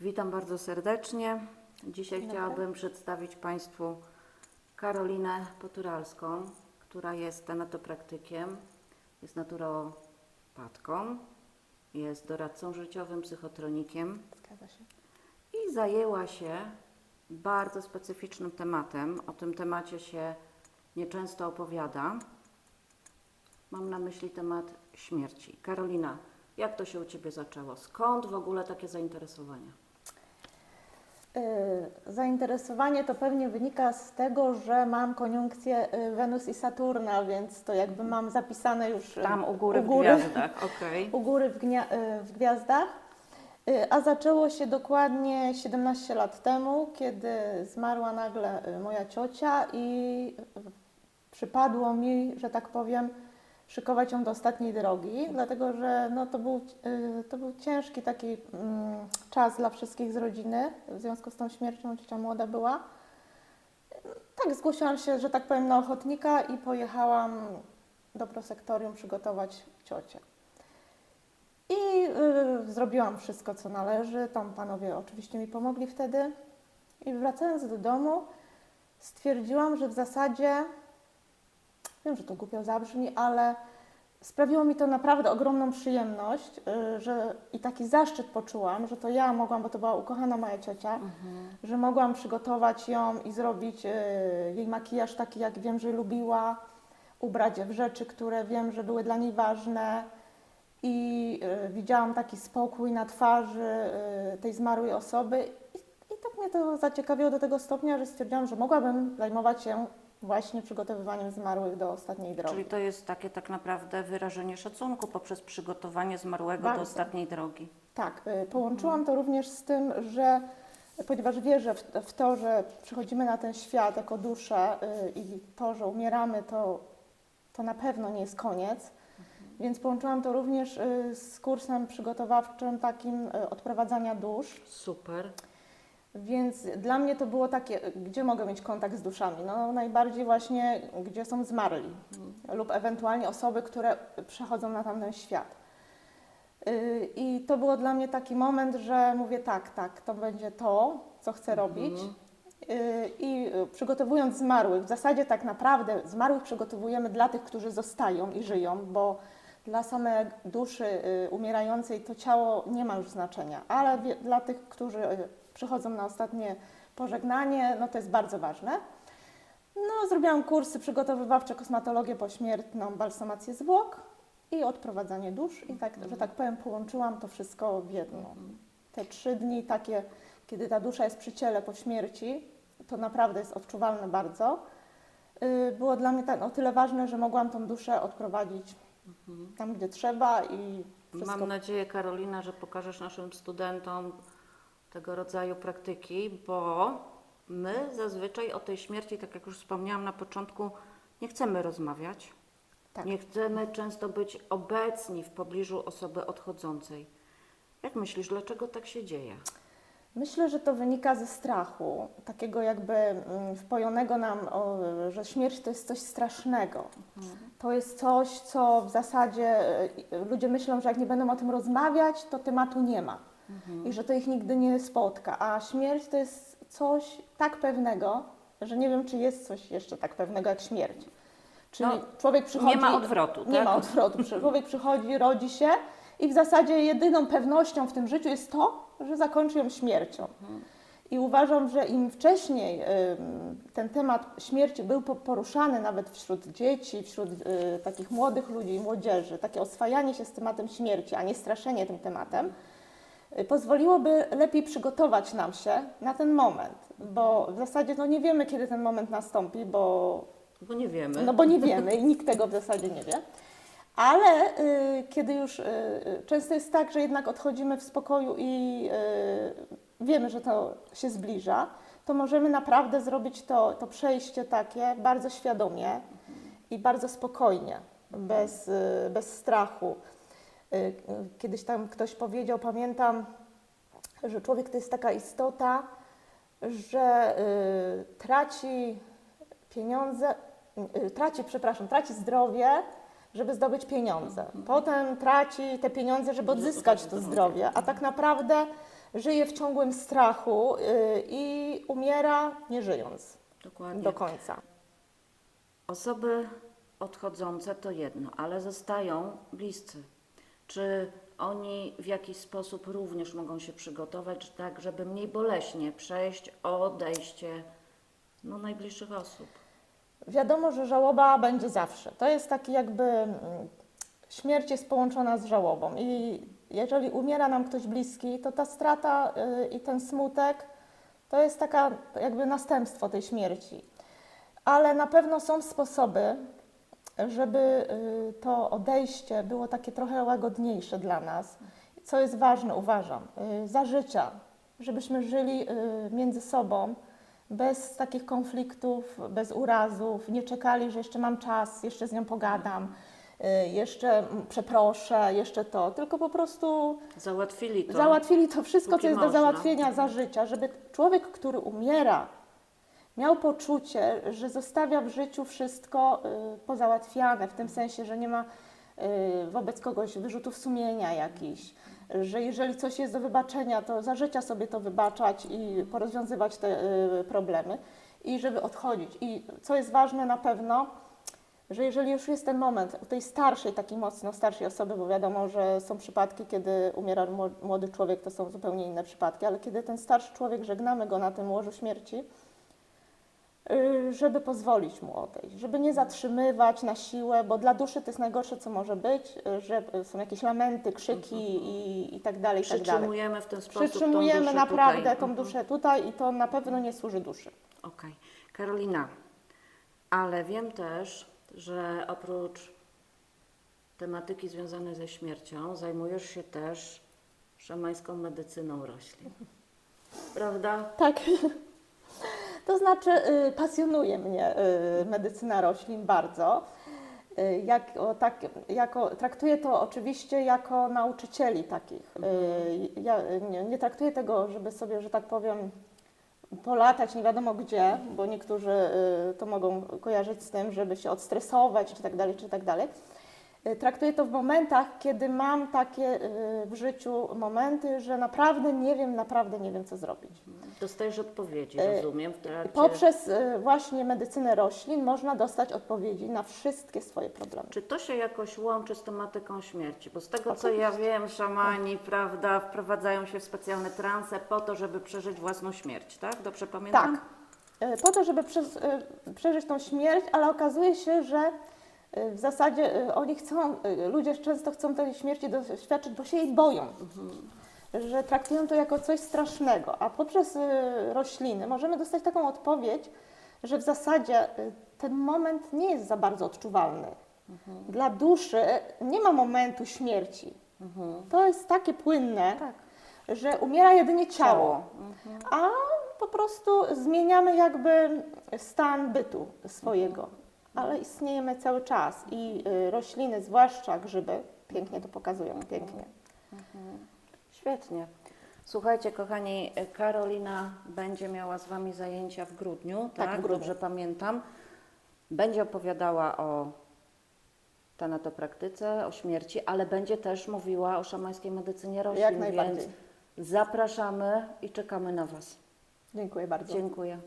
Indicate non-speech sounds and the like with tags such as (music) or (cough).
Witam bardzo serdecznie. Dzisiaj Dzień chciałabym przedstawić Państwu Karolinę Poturalską, która jest tanatopraktykiem, jest naturopatką, jest doradcą życiowym, psychotronikiem Zgadza się. i zajęła się bardzo specyficznym tematem. O tym temacie się nieczęsto opowiada. Mam na myśli temat śmierci. Karolina, jak to się u Ciebie zaczęło? Skąd w ogóle takie zainteresowania? Y, Zainteresowanie to pewnie wynika z tego, że mam koniunkcję y, Wenus i Saturna, więc to jakby mam zapisane już y, Tam u góry, u w góry, gwiazdach, (laughs) okej. u góry w, w gwiazdach. A zaczęło się dokładnie 17 lat temu, kiedy zmarła nagle moja ciocia i przypadło mi, że tak powiem, szykować ją do ostatniej drogi, dlatego że no, to, był, y, to był ciężki taki mm, czas dla wszystkich z rodziny w związku z tą śmiercią, ciocia młoda była. Tak, zgłosiłam się, że tak powiem, na ochotnika i pojechałam do prosektorium przygotować ciocię. I y, zrobiłam wszystko, co należy. Tam panowie oczywiście mi pomogli wtedy. I wracając do domu, stwierdziłam, że w zasadzie, wiem, że to głupio zabrzmi, ale sprawiło mi to naprawdę ogromną przyjemność, y, że i taki zaszczyt poczułam, że to ja mogłam, bo to była ukochana moja ciocia, że mogłam przygotować ją i zrobić y, jej makijaż taki, jak wiem, że lubiła, ubrać w rzeczy, które wiem, że były dla niej ważne. I y, widziałam taki spokój na twarzy tej zmarłej osoby. I, I tak mnie to zaciekawiło do tego stopnia, że stwierdziłam, że mogłabym zajmować się właśnie przygotowywaniem zmarłych do ostatniej drogi. Czyli to jest takie tak naprawdę wyrażenie szacunku poprzez przygotowanie zmarłego Bardzo. do ostatniej drogi. Tak, y, połączyłam to również z tym, że ponieważ wierzę w, to, że przychodzimy na ten świat jako dusze y, i to, że umieramy, to, to na pewno nie jest koniec. Więc połączyłam to również y, z kursem przygotowawczym takim odprowadzania dusz. Super. Więc dla mnie to było takie, gdzie mogę mieć kontakt z duszami? No najbardziej właśnie, gdzie są zmarli lub ewentualnie osoby, które przechodzą na tamten świat. Yy, I to było dla mnie taki moment, że mówię tak, tak, to będzie to, co chcę robić. Yy, I y, przygotowując zmarłych, w zasadzie tak naprawdę zmarłych przygotowujemy dla tych, którzy zostają i żyją, bo dla samej duszy y, umierającej to ciało nie ma już znaczenia, ale dla tych, którzy y, przychodzą na ostatnie pożegnanie, no to jest bardzo ważne. No, zrobiłam kursy przygotowywawcze, kosmetologię pośmiertną, balsamację zwłok i odprowadzanie dusz i tak, że tak powiem, połączyłam to wszystko w jedno. Te trzy dni takie, kiedy ta dusza jest przy ciele po śmierci, to naprawdę jest odczuwalne bardzo. Y, Było dla mnie tak, o tyle ważne, że mogłam tą duszę odprowadzić tam, gdzie trzeba i wszystko Mam nadzieję, Karolina, że pokażesz naszym studentom tego rodzaju praktyki, bo my zazwyczaj o tej śmierci, tak jak już wspomniałam na początku, nie chcemy rozmawiać. Tak. Nie chcemy często być obecni w pobliżu osoby odchodzącej. Jak myślisz, dlaczego tak się dzieje? Myślę, że to wynika ze strachu, takiego jakby mm, wpojonego nam, że śmierć to jest coś strasznego. To jest coś, co w zasadzie y, ludzie myślą, że jak nie będą o tym rozmawiać, to tematu nie ma i że to ich nigdy nie spotka. A śmierć to jest coś tak pewnego, że nie wiem, czy jest coś jeszcze tak pewnego jak śmierć. Czyli No, człowiek przychodzi. nie ma odwrotu, Nie tak? ma odwrotu. Człowiek przychodzi, rodzi się i w zasadzie jedyną pewnością w tym życiu jest to, że zakończy ją śmiercią. I uważam, że im wcześniej ten temat śmierci był po- poruszany nawet wśród dzieci, wśród y, takich młodych ludzi i młodzieży, takie oswajanie się z tematem śmierci, a nie straszenie tym tematem, y, pozwoliłoby lepiej przygotować nam się na ten moment, bo w zasadzie no, nie wiemy, kiedy ten moment nastąpi, bo Bo nie wiemy. no bo nie wiemy i nikt tego w zasadzie nie wie. Ale y, kiedy już y, y, często jest tak, że jednak odchodzimy w spokoju i y, wiemy, że to się zbliża, to możemy naprawdę zrobić to, to przejście takie bardzo świadomie i bardzo spokojnie, bez, y, bez strachu. Y, y, Kiedyś tam ktoś powiedział, pamiętam, że człowiek to jest taka istota, że y, traci pieniądze, y, traci, przepraszam, traci zdrowie, żeby zdobyć pieniądze. Potem traci te pieniądze, żeby odzyskać to zdrowie, a tak naprawdę żyje w ciągłym strachu y, i umiera nie żyjąc Dokładnie. do końca. Osoby odchodzące to jedno, ale zostają bliscy. Czy oni w jakiś sposób również mogą się przygotować, tak, żeby mniej boleśnie przejść odejście no, najbliższych osób? Wiadomo, że żałoba będzie zawsze. To jest taki jakby mm, śmierć jest połączona z żałobą i jeżeli umiera nam ktoś bliski, to ta strata y, i ten smutek to jest taka jakby następstwo tej śmierci. Ale na pewno są sposoby, żeby y, to odejście było takie trochę łagodniejsze dla nas. Co jest ważne, uważam, y, za życia, żebyśmy żyli między sobą bez takich konfliktów, bez urazów, nie czekali, że jeszcze mam czas, jeszcze z nią pogadam, y, jeszcze przeproszę, jeszcze to, tylko po prostu Załatwili to. załatwili to wszystko, co jest do można. załatwienia za życia, żeby człowiek, który umiera, miał poczucie, że zostawia w życiu wszystko y, pozałatwiane, w tym sensie, że nie ma y, wobec kogoś wyrzutów sumienia jakichś, że jeżeli coś jest do wybaczenia, to za życia sobie to wybaczać i porozwiązywać te y, problemy i żeby odchodzić. I co jest ważne na pewno, że jeżeli już jest ten moment u tej starszej, takiej mocno starszej osoby, bo wiadomo, że są przypadki, kiedy umiera mło- młody człowiek, to są zupełnie inne przypadki, ale kiedy ten starszy człowiek, żegnamy go na tym łożu śmierci, żeby pozwolić mu odejść, żeby nie zatrzymywać na siłę, bo dla duszy to jest najgorsze, co może być, y, że y, są jakieś lamenty, krzyki i, i tak dalej, i tak dalej. Przytrzymujemy w ten sposób Przytrzymujemy tą duszę naprawdę tutaj. tą duszę tutaj i to na pewno nie służy duszy. Okej. Karolina, ale wiem też, że oprócz tematyki związanej ze śmiercią, zajmujesz się też szamańską medycyną roślin. Prawda? Tak. (laughs) To znaczy, y, pasjonuje mnie y, medycyna roślin bardzo. Y, jak, tak, jako, traktuję to oczywiście jako nauczycieli takich. Y, ja nie, nie traktuję tego, żeby sobie, że tak powiem, polatać nie wiadomo gdzie, bo niektórzy to mogą kojarzyć z tym, żeby się odstresować, czy tak dalej, czy tak dalej. Y, Traktuję to w momentach, kiedy mam takie y, w życiu momenty, że naprawdę nie wiem, naprawdę nie wiem, co zrobić. Dostajesz odpowiedzi, Y, rozumiem, trakcie... Poprzez właśnie medycynę roślin można dostać odpowiedzi na wszystkie swoje problemy. Czy to się jakoś łączy z tematyką śmierci? Bo z tego, co Oczywiście. ja wiem, szamani, prawda, wprowadzają się w specjalne transe po to, żeby przeżyć własną śmierć, tak? Dobrze pamiętam? Tak. Po to, żeby przeżyć tą śmierć, ale okazuje się, że w zasadzie y, oni chcą, y, ludzie często chcą tej śmierci doświadczyć, bo się jej boją. Że traktują to jako coś strasznego, a poprzez y, rośliny możemy dostać taką odpowiedź, że w zasadzie ten moment nie jest za bardzo odczuwalny. Dla duszy nie ma momentu śmierci. To jest takie płynne, Tak. że umiera jedynie ciało Ciało. a po prostu zmieniamy jakby stan bytu swojego, ale istniejemy cały czas i y, rośliny, zwłaszcza grzyby, pięknie to pokazują, pięknie. Świetnie. Słuchajcie, kochani, Karolina będzie miała z Wami zajęcia w grudniu, tak? Tak, w grudniu. Dobrze pamiętam. Będzie opowiadała o tanatopraktyce, o śmierci, ale będzie też mówiła o szamańskiej medycynie roślin, Jak najbardziej. więc zapraszamy i czekamy na Was. Dziękuję bardzo. Dziękuję.